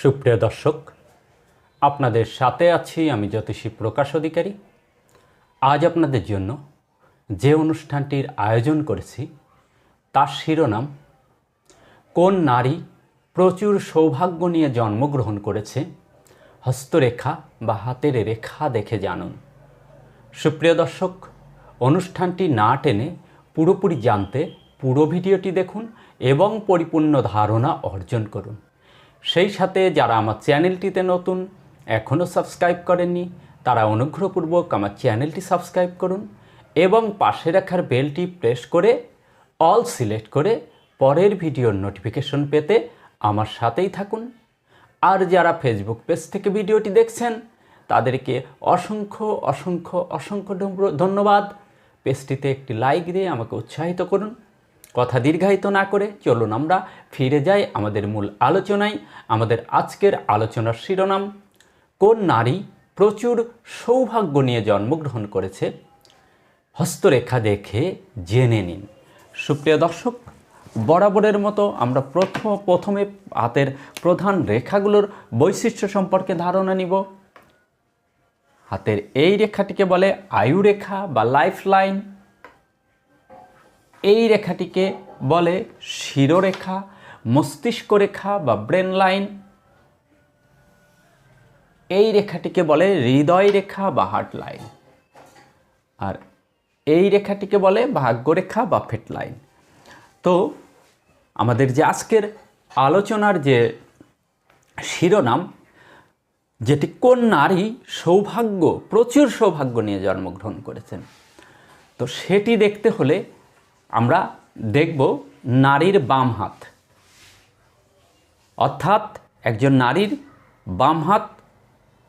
সুপ্রিয় দর্শক, আপনাদের সাথে আছি আমি জ্যোতিষী প্রকাশ অধিকারী। আজ আপনাদের জন্য যে অনুষ্ঠানটির আয়োজন করেছি, তার শিরোনাম, কোন নারী প্রচুর সৌভাগ্য নিয়ে জন্মগ্রহণ করেছে, হস্তরেখা বা হাতের রেখা দেখে জানুন। সুপ্রিয় দর্শক, অনুষ্ঠানটি না টেনে পুরোপুরি জানতে পুরো ভিডিওটি দেখুন এবং পরিপূর্ণ ধারণা অর্জন করুন। সেই সাথে যারা আমার চ্যানেলটিতে নতুন, এখনও সাবস্ক্রাইব করেননি, তারা অনুগ্রহপূর্বক আমার চ্যানেলটি সাবস্ক্রাইব করুন এবং পাশে রাখার বেলটি প্রেস করে, অল সিলেক্ট করে পরের ভিডিওর নোটিফিকেশন পেতে আমার সাথেই থাকুন। আর যারা ফেসবুক পেজ থেকে ভিডিওটি দেখছেন, তাদেরকে অসংখ্য অসংখ্য অসংখ্য ধন্যবাদ। পেজটিতে একটি লাইক দিয়ে আমাকে উৎসাহিত করুন। কথা দীর্ঘায়িত না করে চলুন আমরা ফিরে যাই আমাদের মূল আলোচনায়। আমাদের আজকের আলোচনার শিরোনাম, কোন নারী প্রচুর সৌভাগ্য নিয়ে জন্মগ্রহণ করেছে? হস্তরেখা দেখে জেনে নিন। সুপ্রিয় দর্শক, বরাবরের মতো আমরা প্রথম, প্রথমে হাতের প্রধান রেখাগুলোর বৈশিষ্ট্য সম্পর্কে ধারণা নিব। হাতের এই রেখাটিকে বলে আয়ু রেখা বা লাইফ লাইন এই রেখাটিকে বলে শিরোরেখা, মস্তিষ্ক রেখা বা ব্রেন লাইন। এই রেখাটিকে বলে হৃদয় রেখা বা হার্ট লাইন। আর এই রেখাটিকে বলে ভাগ্যরেখা বা ফেট লাইন। তো আমাদের যে আজকের আলোচনার যে শিরোনাম, যেটি কোন নারী সৌভাগ্য, প্রচুর সৌভাগ্য নিয়ে জন্মগ্রহণ করেছেন, তো সেটি দেখতে হলে আমরা দেখব নারীর বাম হাত। অর্থাৎ একজন নারীর বাম হাত,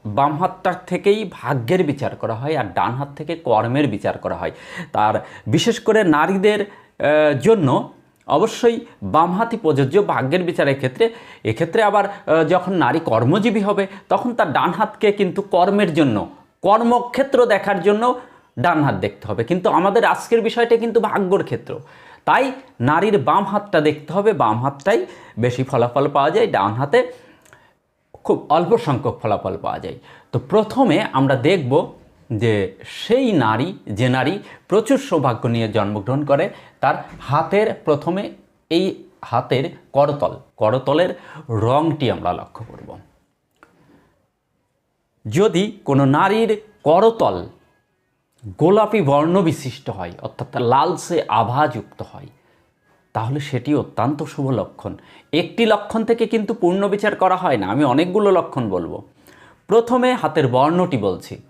বাম হাতটার থেকেই ভাগ্যের বিচার করা হয় আর ডান হাত থেকে কর্মের বিচার করা হয়। তার বিশেষ করে নারীদের জন্য অবশ্যই বাম বামহাতি প্রযোজ্য ভাগ্যের বিচারের ক্ষেত্রে। এক্ষেত্রে আবার যখন নারী কর্মজীবী হবে, তখন তার ডান হাতকে কিন্তু কর্মের জন্য, কর্মক্ষেত্র দেখার জন্য ডান হাত দেখতে হবে। কিন্তু আমাদের আজকের বিষয়টা কিন্তু ভাগ্যর ক্ষেত্র। তাই নারীর বাম হাতটা দেখতে হবে, বাম হাতটাই বেশি ফলাফল পাওয়া যায়, ডান হাতে খুব অল্প সংখ্যক ফলাফল পাওয়া যায়। তো প্রথমে আমরা দেখব যে সেই নারী, যে নারী প্রচুর সৌভাগ্য নিয়ে জন্মগ্রহণ করে, তার হাতের প্রথমে এই হাতের করতল, করতলের রঙটি আমরা লক্ষ্য করব। যদি কোনো নারীর করতল গোলাপি বর্ণ বিশিষ্ট হয়, অর্থাৎ লালসে আভাযুক্ত হয়। তাহলে সেটি অত্যন্ত শুভ লক্ষণ। একটি লক্ষণ থেকে কিন্তু পূর্ণ বিচার করা হয় না, আমি অনেকগুলো লক্ষণ বলব। প্রথমে হাতের বর্ণটি বলছি।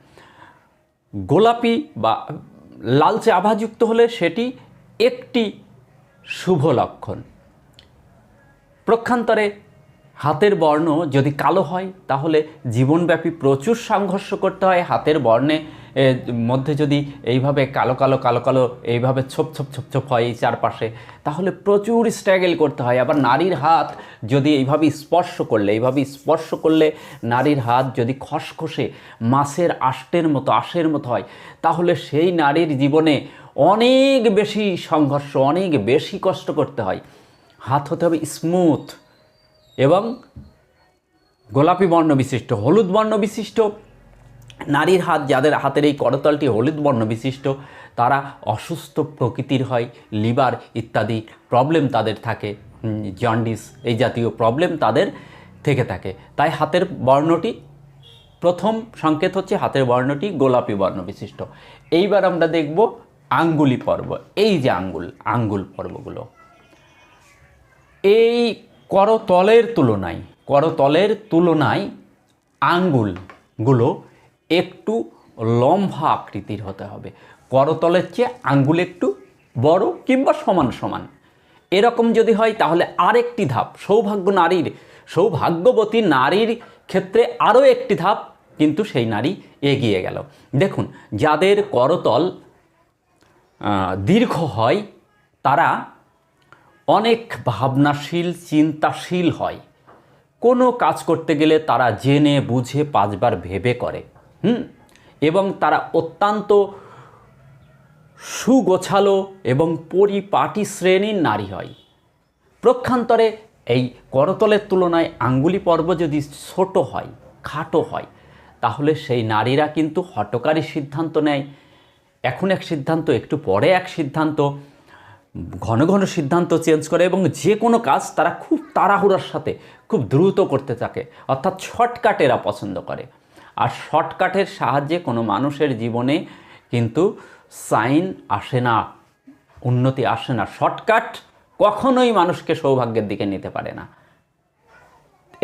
গোলাপি বা লালচে আভাযুক্ত হলে সেটি একটি শুভ লক্ষণ। প্রক্ষান্তরে হাতের বর্ণ যদি কালো হয়, তাহলে জীবনব্যাপী প্রচুর সংঘর্ষ করতে হয় হাতের বর্ণে। মধ্যে যদি এইভাবে কালো কালো কালো কালো এইভাবে ছোপ ছোপ ছোপ ছোপ হয় এই চারপাশে, তাহলে প্রচুর স্ট্রাগল করতে হয়। আবার নারীর হাত যদি এইভাবে স্পর্শ করলে, এইভাবে স্পর্শ করলে নারীর হাত যদি খসখসে মাছের আষ্টের মতো, আশের মতো হয়, তাহলে সেই নারীর জীবনে অনেক বেশি সংঘর্ষ, অনেক বেশি কষ্ট করতে হয়। হাত হতে হবে স্মুথ এবং গোলাপি বর্ণ বিশিষ্ট, হলুদ বর্ণ বিশিষ্ট নারীর হাত, যাদের হাতের এই করতলটি হলুদ বর্ণ বিশিষ্ট, তারা অসুস্থ প্রকৃতির হয়, লিভার ইত্যাদি প্রবলেম তাদের থাকে জন্ডিস এই জাতীয় প্রবলেম তাদের থেকে থাকে। তাই হাতের বর্ণটি, প্রথম সংকেত হচ্ছে হাতের বর্ণটি গোলাপি বর্ণ বিশিষ্ট। এইবার আমরা দেখব আঙ্গুলি পর্ব। এই যে আঙ্গুল আঙ্গুল পর্বগুলো। এই করতলের তুলনায় করতলের তুলনায় আঙ্গুলগুলো একটু লম্বা আকৃতির হতে হবে। করতলের চেয়ে আঙ্গুল একটু বড় কিংবা সমান সমান। এরকম যদি হয় তাহলে আরেকটি ধাপ, সৌভাগ্য নারীর, সৌভাগ্যবতী নারীর ক্ষেত্রে আরও একটি ধাপ, কিন্তু সেই নারী এগিয়ে গেল। দেখুন, যাদের করতল দীর্ঘ হয়, তারা অনেক ভাবনাশীল, চিন্তাশীল হয়। কোনো কাজ করতে গেলে তারা জেনে, বুঝে পাঁচবার ভেবে করে। হুম? এবং তারা অত্যন্ত সুগোছালো এবং পরিপাটি শ্রেণির নারী হয়। প্রক্ষান্তরে এই করতলের তুলনায় আঙ্গুলি পর্ব যদি ছোট হয়, খাটো হয়, তাহলে সেই নারীরা কিন্তু হটকারী সিদ্ধান্ত নেয়। এখন এক সিদ্ধান্ত, একটু পরে এক সিদ্ধান্ত, ঘন ঘন সিদ্ধান্ত চেঞ্জ করে এবং যে কোনো কাজ তারা খুব তাড়াহুড়ার সাথে খুব দ্রুত করতে থাকে। অর্থাৎ শর্টকাট এরা পছন্দ করে। আর শর্টকাটের সাহায্যে কোনো মানুষের জীবনে কিন্তু সাইন আসে না, উন্নতি আসে না। শর্টকাট কখনোই মানুষকে সৌভাগ্যের দিকে নিতে পারে না।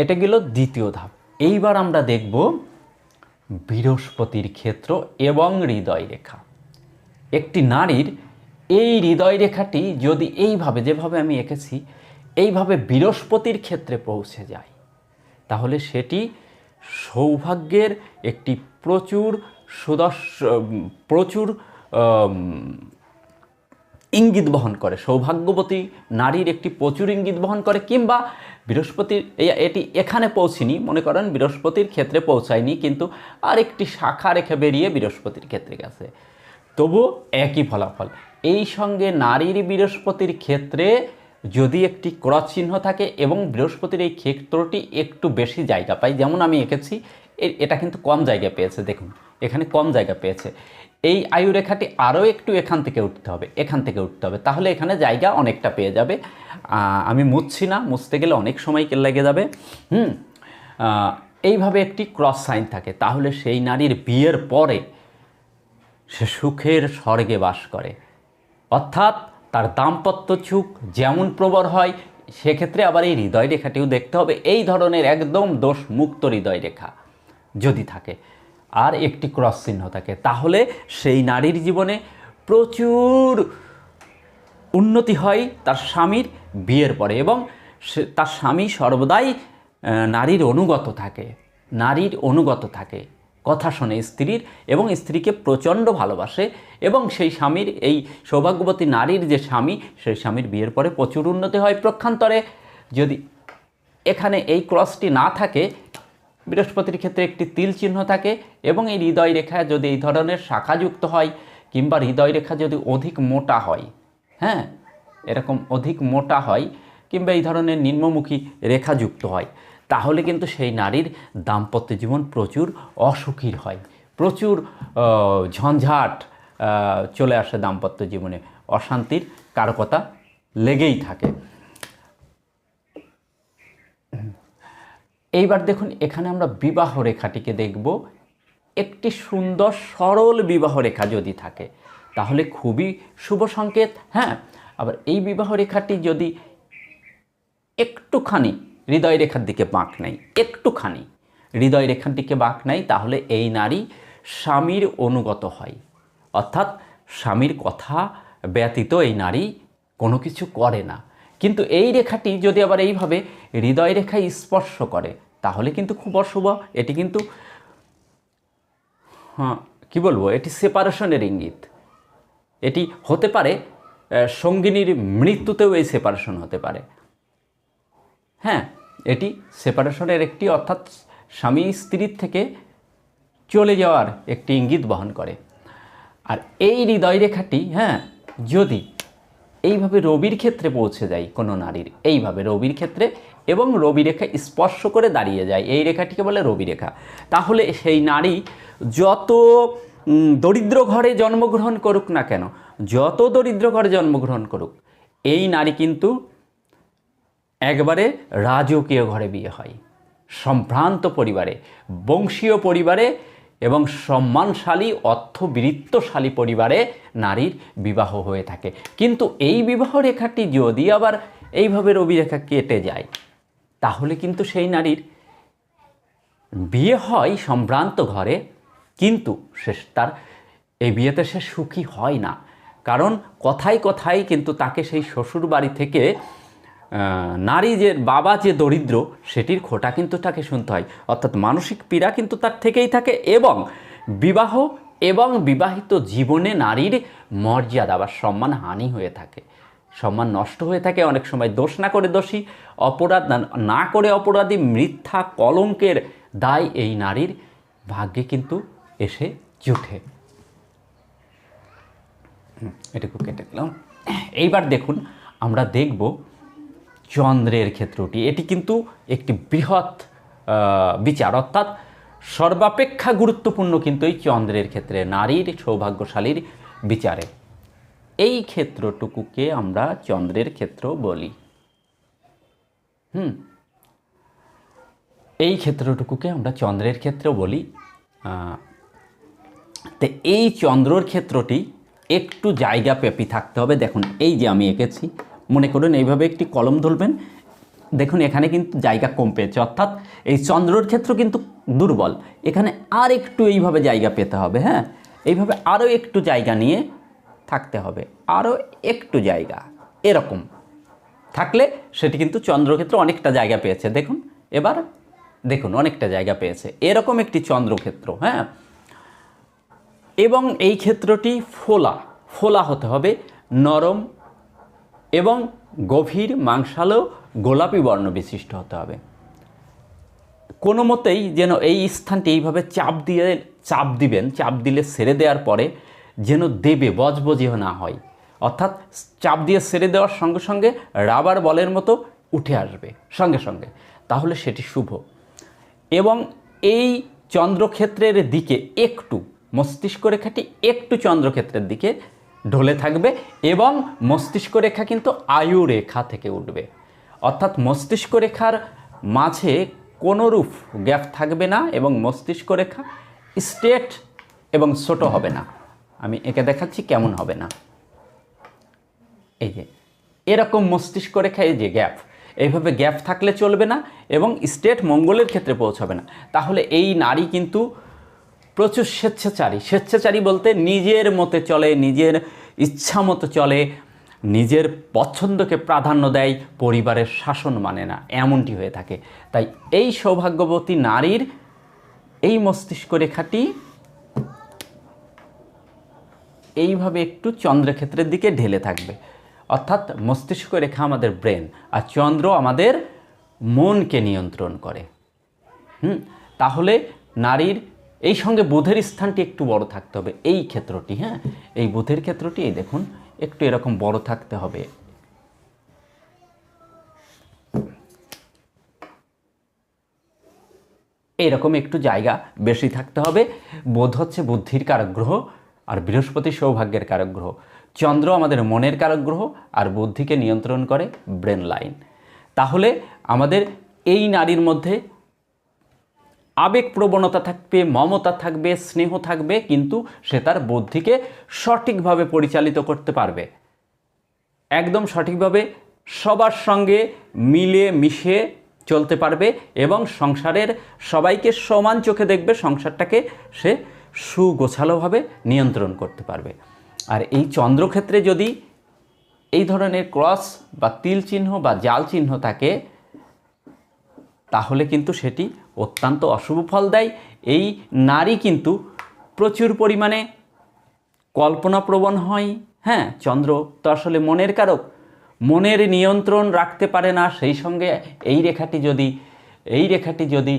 এটা গেল দ্বিতীয় ধাপ। এইবার আমরা দেখব বৃহস্পতির ক্ষেত্র এবং হৃদয় রেখা একটি নারীর এই হৃদয় রেখাটি যদি এইভাবে, যেভাবে আমি এঁকেছি, এইভাবে বৃহস্পতির ক্ষেত্রে পৌঁছে যায়, তাহলে সেটি সৌভাগ্যের একটি প্রচুর সুদর্শ প্রচুর ইঙ্গিত বহন করে। সৌভাগ্যবতী নারীর একটি প্রচুর ইঙ্গিত বহন করে কিংবা বৃহস্পতির এটি এখানে পৌঁছিনি, মনে করেন বৃহস্পতির ক্ষেত্রে পৌঁছায়নি, কিন্তু আরেকটি শাখা রেখে বেরিয়ে বৃহস্পতির ক্ষেত্রে গেছে। তবু একই ফলাফল। এই সঙ্গে নারীর বৃহস্পতির ক্ষেত্রে যদি একটি ক্রস চিহ্ন থাকে এবং বৃহস্পতির এই ক্ষেত্রটি একটু বেশি জায়গা পায়, যেমন আমি এঁকেছি এটা কিন্তু কম জায়গা পেয়েছে, দেখুন, এখানে কম জায়গা পেয়েছে। এই আয়ু রেখাটি আরও একটু এখান থেকে উঠতে হবে, এখান থেকে উঠতে হবে, তাহলে এখানে জায়গা অনেকটা পেয়ে যাবে। আমি মুছছি না, মুছতে গেলে অনেক সময় লেগে যাবে, হুম? এইভাবে একটি ক্রস সাইন থাকে, তাহলে সেই নারীর বিয়ের পরে সে সুখের স্বর্গে বাস করে। অর্থাৎ তার দাম্পত্য সুখ যেমন প্রবর হয়, সেক্ষেত্রে আবার এই হৃদয় রেখাটিও দেখতে হবে। এই ধরনের একদম দোষ মুক্ত হৃদয় রেখা যদি থাকে, আর একটি ক্রস চিহ্ন থাকে, তাহলে সেই নারীর জীবনে প্রচুর উন্নতি হয় তার স্বামীর বিয়ের পরে এবং তার স্বামী সর্বদাই নারীর অনুগত থাকে, নারীর অনুগত থাকে। কথা শোনে স্ত্রীর এবং স্ত্রীকে প্রচণ্ড ভালোবাসে এবং সেই স্বামীর এই সৌভাগ্যবতী নারীর যে স্বামী, সেই স্বামীর বিয়ের পরে প্রচুর উন্নতি হয়। প্রক্ষান্তরে যদি এখানে এই ক্রসটি না থাকে, বৃহস্পতির ক্ষেত্রে একটি তিল চিহ্ন থাকে এবং এই হৃদয় রেখা যদি এই ধরনের শাখাযুক্ত হয় কিংবা হৃদয় রেখা যদি অধিক মোটা হয় হ্যাঁ এরকম অধিক মোটা হয় কিংবা এই ধরনের নিম্নমুখী রেখাযুক্ত হয় তাহলে কিন্তু সেই নারীর দাম্পত্য জীবন প্রচুর অসুখীর হয়। প্রচুর ঝঞ্ঝাট চলে আসে দাম্পত্য জীবনে। অশান্তির কারকতা লেগেই থাকে। এইবার দেখুন, এখানে আমরা বিবাহ রেখাটিকে দেখব। একটি সুন্দর, সরল বিবাহ রেখা যদি থাকে, তাহলে খুবই শুভ সংকেত হ্যাঁ? আবার এই বিবাহ রেখাটি যদি একটুখানি হৃদয় রেখার দিকে বাঁক নেই, একটুখানি হৃদয় রেখার দিকে বাঁক নেই, তাহলে এই নারী স্বামীর অনুগত হয়। অর্থাৎ স্বামীর কথা ব্যতীত এই নারী কোনো কিছু করে না। কিন্তু এই রেখাটি যদি আবার এইভাবে হৃদয় রেখায় স্পর্শ করে, তাহলে কিন্তু খুব অশুভ। এটি কিন্তু হ্যাঁ কী বলব? এটি সেপারেশনের ইঙ্গিত। এটি হতে পারে সঙ্গিনীর মৃত্যুতেও এই সেপারেশন হতে পারে। হ্যাঁ এটি সেপারেশনের একটি, অর্থাৎ স্বামী স্ত্রীর থেকে চলে যাওয়ার একটি ইঙ্গিত বহন করে। আর এই হৃদয় রেখাটি হ্যাঁ যদি এইভাবে রবির ক্ষেত্রে পৌঁছে যায় কোনো নারীর, এইভাবে রবির ক্ষেত্রে এবং রবি রেখা স্পর্শ করে দাঁড়িয়ে যায়, এই রেখাটিকে বলে রবি রেখা, তাহলে সেই নারী যত দরিদ্র ঘরে জন্মগ্রহণ করুক না কেন, যত দরিদ্র ঘরে জন্মগ্রহণ করুক, এই নারী কিন্তু একবারে রাজকীয় ঘরে বিয়ে হয়। সম্ভ্রান্ত পরিবারে, বংশীয় পরিবারে এবং সম্মানশালী, অর্থবৃত্তশালী পরিবারে নারীর বিবাহ হয়ে থাকে। কিন্তু এই বিবাহ রেখাটি যদি আবার এইভাবে রবি রেখা কেটে যায়, তাহলে কিন্তু সেই নারীর বিয়ে হয় সম্ভ্রান্ত ঘরে, কিন্তু সে তার এই বিয়েতে সে সুখী হয় না। কারণ কথায় কথায় কিন্তু তাকে সেই শ্বশুর বাড়ি থেকে নারী যে বাবা যে দরিদ্র, সেটির খোটা কিন্তু তাকে শুনতে হয়। অর্থাৎ মানসিক পীড়া কিন্তু তার থেকেই থাকে এবং বিবাহ এবং বিবাহিত জীবনে নারীর মর্যাদা বা সম্মান হানি হয়ে থাকে। সম্মান নষ্ট হয়ে থাকে, অনেক সময় দোষ না করে দোষী, অপরাধ না- করে অপরাধী, মিথ্যা কলঙ্কের দায় এই নারীর ভাগ্যে কিন্তু এসে জুটে এটুকু কেটে গেলাম এইবার দেখুন, আমরা দেখব চন্দ্রের ক্ষেত্রটি। এটি কিন্তু একটি বৃহৎ বিচার। অর্থাৎ সর্বাপেক্ষা গুরুত্বপূর্ণ কিন্তু এই চন্দ্রের ক্ষেত্রে, নারীর সৌভাগ্যশালীর বিচারে। এই ক্ষেত্রটুকুকে আমরা চন্দ্রের ক্ষেত্র বলি। হুম। এই ক্ষেত্রটুকুকে আমরা চন্দ্রের ক্ষেত্র বলি। তো এই চন্দ্রর ক্ষেত্রটি একটু জায়গা পেপি থাকতে হবে। দেখুন, এই যে আমি এঁকেছি মনে করুন এইভাবে একটি কলম ধরবেন, দেখুন এখানে কিন্তু জায়গা কম পেয়েছে, অর্থাৎ এই চন্দ্রর ক্ষেত্র কিন্তু দুর্বল। এখানে আর একটু এইভাবে জায়গা পেতে হবে হ্যাঁ? এইভাবে আরও একটু জায়গা নিয়ে থাকতে হবে, আরও একটু জায়গা, এরকম। থাকলে সেটি কিন্তু চন্দ্রক্ষেত্র অনেকটা জায়গা পেয়েছে, দেখুন। এবার দেখুন অনেকটা জায়গা পেয়েছে, এরকম একটি চন্দ্রক্ষেত্র হ্যাঁ? এবং এই ক্ষেত্রটি ফোলা ফোলা হতে হবে নরম এবং গভীর মাংসালো গোলাপি বর্ণ বিশিষ্ট হতে হবে। কোনো মতেই যেন এই স্থানটি এইভাবে চাপ দিয়ে চাপ দিবেন, চাপ দিলে সেরে দেওয়ার পরে যেন দেবে বজবজিও না হয়। অর্থাৎ চাপ দিয়ে সেরে দেওয়ার সঙ্গে সঙ্গে রাবার বলের মতো উঠে আসবে সঙ্গে সঙ্গে। তাহলে সেটি শুভ। এবং এই চন্দ্রক্ষেত্রের দিকে একটু, মস্তিষ্ক রেখাটি একটু চন্দ্রক্ষেত্রের দিকে ঢলে থাকবে এবং মস্তিষ্ক রেখা কিন্তু আয়ু রেখা থেকে উঠবে। অর্থাৎ মস্তিষ্ক রেখার মাঝে কোনোরূপ গ্যাপ থাকবে না এবং মস্তিষ্ক রেখা স্ট্রেট এবং ছোট হবে না। আমি একে দেখাচ্ছি কেমন হবে না। এই যে, এরকম মস্তিষ্ক রেখা, এই যে গ্যাপ, এইভাবে গ্যাপ থাকলে চলবে না এবং স্টেট মঙ্গলের ক্ষেত্রে পৌঁছাবে না। তাহলে এই নারী কিন্তু প্রচুর স্বেচ্ছাচারী। স্বেচ্ছাচারী বলতে নিজের মতে চলে, নিজের ইচ্ছা মতো চলে, নিজের পছন্দকে প্রাধান্য দেয়, পরিবারের শাসন মানে না, এমনটি হয়ে থাকে। তাই এই সৌভাগ্যবতী নারীর এই মস্তিষ্ক রেখাটি এইভাবে একটু চন্দ্রক্ষেত্রের দিকে ঢেলে থাকবে। অর্থাৎ মস্তিষ্ক রেখা আমাদের ব্রেন, আর চন্দ্র আমাদের মনকে নিয়ন্ত্রণ করে। হুম? তাহলে নারীর এই সঙ্গে বুধের স্থানটি একটু বড় থাকতে হবে, এই ক্ষেত্রটি হ্যাঁ? এই বুধের ক্ষেত্রটি, এই দেখুন, একটু এরকম বড় থাকতে হবে। এইরকম একটু জায়গা বেশি থাকতে হবে। বোধ হচ্ছে বুদ্ধির কারক গ্রহ আর বৃহস্পতি সৌভাগ্যের কারক গ্রহ। চন্দ্র আমাদের মনের কারক গ্রহ আর বুদ্ধিকে নিয়ন্ত্রণ করে ব্রেন লাইন। তাহলে আমাদের এই নারীর মধ্যে আবেগ প্রবণতা থাকবে, মমতা থাকবে, স্নেহ থাকবে, কিন্তু সে তার বুদ্ধিকে সঠিকভাবে পরিচালিত করতে পারবে। একদম সঠিকভাবে সবার সঙ্গে মিলে মিশে চলতে পারবে এবং সংসারের সবাইকে সমান চোখে দেখবে, সংসারটাকে সে সুগোছালোভাবে নিয়ন্ত্রণ করতে পারবে। আর এই চন্দ্রক্ষেত্রে যদি এই ধরনের ক্রস বা তিল চিহ্ন বা জাল চিহ্ন থাকে, তাহলে কিন্তু সেটি অত্যন্ত অশুভ ফল দেয়। এই নারী কিন্তু প্রচুর পরিমাণে কল্পনাপ্রবণ হয়। হ্যাঁ চন্দ্র তো আসলে মনের কারক। মনের নিয়ন্ত্রণ রাখতে পারে না, সেই সঙ্গে এই রেখাটি যদি, এই রেখাটি যদি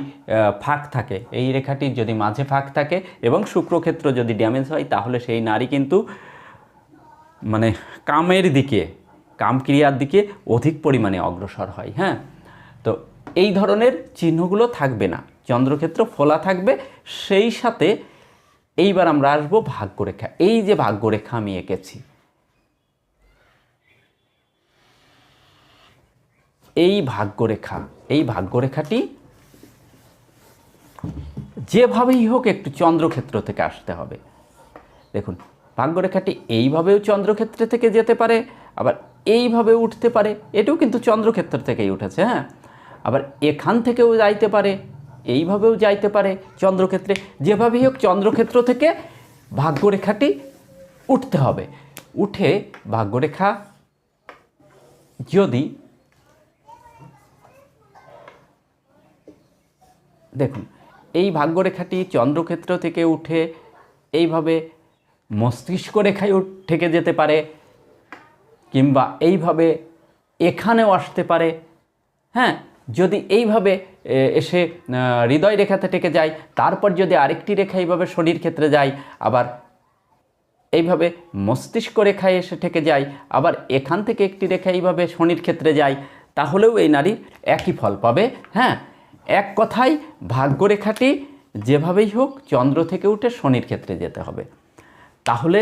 ফাঁক থাকে, এই রেখাটি যদি মাঝে ফাঁক থাকে এবং শুক্রক্ষেত্র যদি ড্যামেজ হয়, তাহলে সেই নারী কিন্তু মানে কামের দিকে, কামক্রিয়ার দিকে অধিক পরিমাণে অগ্রসর হয়। হ্যাঁ তো এই ধরনের চিহ্নগুলো থাকবে না। চন্দ্রক্ষেত্র ফোলা থাকবে। সেই সাথে এইবার আমরা আসব ভাগ্যরেখা। এই যে ভাগ্যরেখা আমি এঁকেছি। এই ভাগ্যরেখা, এই ভাগ্যরেখাটি যেভাবেই হোক একটু চন্দ্রক্ষেত্র থেকে আসতে হবে। দেখুন, ভাগ্যরেখাটি এইভাবেও চন্দ্রক্ষেত্র থেকে যেতে পারে, আবার এইভাবে উঠতে পারে। এটাও কিন্তু চন্দ্রক্ষেত্র থেকেই উঠেছে হ্যাঁ? আবার এখান থেকেও যাইতে পারে, এইভাবেও যাইতে পারে চন্দ্রক্ষেত্রে। যেভাবেই হোক চন্দ্রক্ষেত্র থেকে ভাগ্যরেখাটি উঠতে হবে। উঠে ভাগ্যরেখা যদি দেখুন, এই ভাগ্যরেখাটি চন্দ্রক্ষেত্র থেকে উঠে এইভাবে মস্তিষ্ক রেখায় থেকে যেতে পারে কিংবা এইভাবে এখানেও আসতে পারে হ্যাঁ? যদি এইভাবে এসে হৃদয় রেখাতে টেকে যায়, তারপর যদি আরেকটি রেখা এইভাবে শরীর ক্ষেত্রে যায়, আবার এইভাবে মস্তিষ্ক রেখায় এসে ঠেকে যায়, আবার এখান থেকে একটি রেখা এইভাবে শনির ক্ষেত্রে যায়, তাহলেও এই নারী একই ফল পাবে। হ্যাঁ এক কথায় ভাগ্যরেখাটি যেভাবেই হোক চন্দ্র থেকে উঠে শনির ক্ষেত্রে যেতে হবে। তাহলে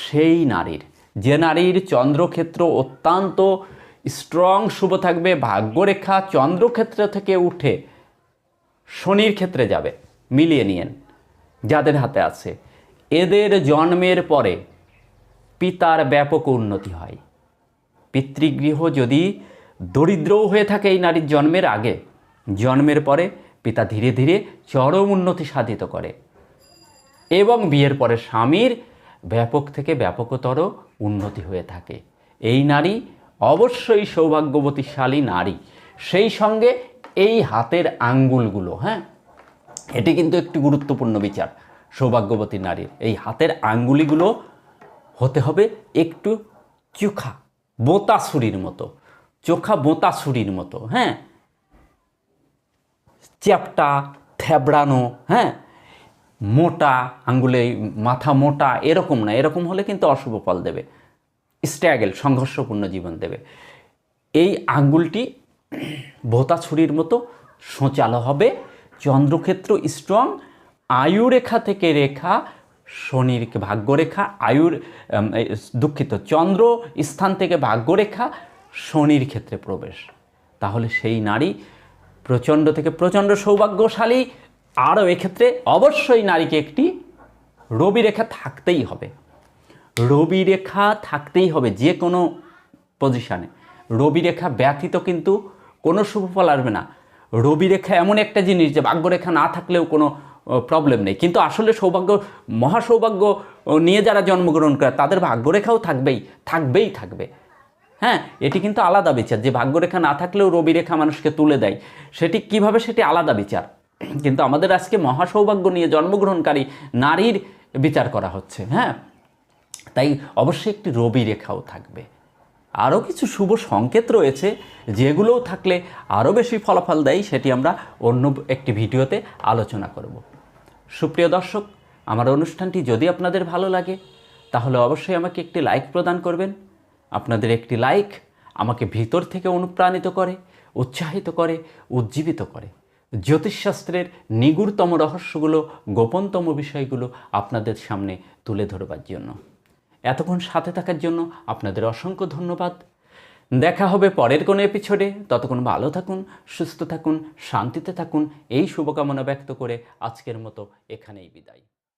সেই নারীর, যে নারীর চন্দ্রক্ষেত্র অত্যন্ত স্ট্রং শুভ থাকবে, ভাগ্যরেখা চন্দ্রক্ষেত্র থেকে উঠে শনির ক্ষেত্রে যাবে, মিলিয়ে নিয়েন, যাদের হাতে আছে। এদের জন্মের পরে পিতার ব্যাপক উন্নতি হয়। পিতৃগৃহ যদি দরিদ্রও হয়ে থাকে এই নারীর জন্মের আগে, জন্মের পরে পিতা ধীরে ধীরে চরম উন্নতি সাধিত করে। এবং বিয়ের পরে স্বামীর ব্যাপক থেকে ব্যাপকতর উন্নতি হয়ে থাকে। এই নারী অবশ্যই সৌভাগ্যবতীশালী নারী। সেই সঙ্গে এই হাতের আঙ্গুলগুলো হ্যাঁ? এটি কিন্তু একটি গুরুত্বপূর্ণ বিচার, সৌভাগ্যবতী নারীর। এই হাতের আঙ্গুলিগুলো হতে হবে একটু চোখা বোতা ছুরির মতো, চোখা বোতা ছুরির মতো হ্যাঁ? চ্যাপটা থ্যাবড়ানো হ্যাঁ? মোটা আঙ্গুলে, মাথা মোটা, এরকম না, এরকম হলে কিন্তু অশুভ ফল দেবে। স্ট্যাগেল সংঘর্ষপূর্ণ জীবন দেবে। এই আঙ্গুলটি ভোতা ছুরির মতো সোঁচালো হবে। চন্দ্রক্ষেত্র স্ট্রং আয়ুরেখা থেকে রেখা শনির ভাগ্যরেখা, আয়ুর দুঃখিত, চন্দ্র স্থান থেকে ভাগ্যরেখা, শনির ক্ষেত্রে প্রবেশ। তাহলে সেই নারী প্রচণ্ড থেকে প্রচণ্ড সৌভাগ্যশালী। আরও এক্ষেত্রে অবশ্যই নারীকে একটি রবি রেখা থাকতেই হবে। রবি রেখা থাকতেই হবে যে কোনো পজিশানে রবি রেখা ব্যতীত কিন্তু কোনো শুভ ফল আসবে না। রবি রেখা এমন একটা জিনিস যে ভাগ্যরেখা না থাকলেও কোনো প্রবলেম নেই। কিন্তু আসলে সৌভাগ্য, মহাসৌভাগ্য নিয়ে যারা জন্মগ্রহণ করে তাদের ভাগ্যরেখাও থাকবেই থাকবেই থাকবে। হ্যাঁ এটি কিন্তু আলাদা বিচার। যে ভাগ্যরেখা না থাকলেও রবি রেখা মানুষকে তুলে দেয়, সেটি কীভাবে সেটি আলাদা বিচার। কিন্তু আমাদের আজকে মহাসৌভাগ্য নিয়ে জন্মগ্রহণকারী নারীর বিচার করা হচ্ছে। হ্যাঁ তাই অবশ্যই একটি রবি রেখাও থাকবে। আরও কিছু শুভ সংকেত রয়েছে, যেগুলোও থাকলে আরও বেশি ফলাফল দেয়, সেটি আমরা অন্য একটি ভিডিওতে আলোচনা করব। সুপ্রিয় দর্শক, আমার অনুষ্ঠানটি যদি আপনাদের ভালো লাগে, তাহলে অবশ্যই আমাকে একটি লাইক প্রদান করবেন। আপনাদের একটি লাইক আমাকে ভিতর থেকে অনুপ্রাণিত করে, উৎসাহিত করে, উজ্জীবিত করে। জ্যোতিষশাস্ত্রের নিগুড়তম রহস্যগুলো, গোপনতম বিষয়গুলো আপনাদের সামনে তুলে ধরবার জন্য। এতক্ষণ সাথে থাকার জন্য আপনাদের অসংখ্য ধন্যবাদ। দেখা হবে পরের কোনো এপিসোডে ততক্ষণ ভালো থাকুন, সুস্থ থাকুন, শান্তিতে থাকুন। এই শুভকামনা ব্যক্ত করে আজকের মতো এখানেই বিদায়।